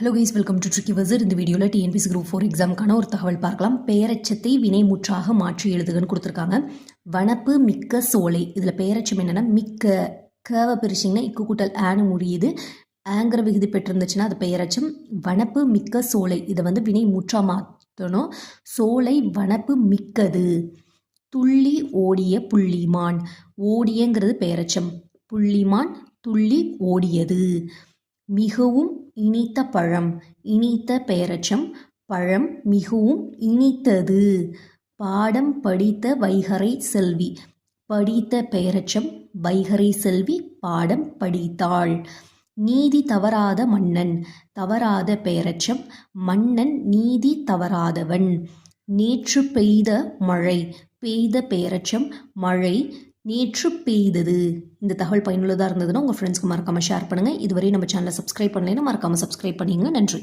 Hello guys welcome to tricky வசர் இந்த வீடியோவில் TNPSC group four எக்ஸாமுக்கான ஒரு தகவல் பார்க்கலாம். பெயரச்சத்தை வினைமுற்றாக மாற்றி எழுதுகன்னு கொடுத்துருக்காங்க. வனப்பு மிக்க சோலை. இதில் பெயரச்சம் என்னென்னா மிக்க கேவை பிரிச்சிங்கன்னா இக்கு கூட்டல் ஆனு முடியுது. ஆங்கிற விகுதி பெற்றிருந்துச்சுன்னா அது பெயரச்சம் வனப்பு மிக்க சோலை. இதை வந்து வினை முற்றா மாற்றணும் சோலை வனப்பு மிக்கது. துள்ளி ஓடிய புள்ளிமான். ஓடியங்கிறது பெயரச்சம் புள்ளிமான் துள்ளி ஓடியது. மிகவும் இனித்த பழம் இனித்த பெயரச்சம் பழம் மிகவும் இனித்தது. பாடம் படித்த வைகறை செல்வி படித்த பெயரச்சம் வைகறை செல்வி பாடம் படித்தாள். நீதி தவறாத மன்னன் தவறாத பெயரச்சம் மன்னன் நீதி தவறாதவன். நேற்று பெய்த மழை பெய்த பெயரச்சம் மழை நேற்று பெய்தது. இந்த தகவல் பயனுள்ளதாக இருந்ததுன்னா உங்கள் ஃப்ரெண்ட்ஸ்க்கு மறக்காமல் ஷேர் பண்ணுங்கள் இதுவரை நம்ம சேனலை சப்ஸ்கிரைப் பண்ணலைன்னா மறக்காமல் சப்ஸ்கிரைப் பண்ணிங்க நன்றி.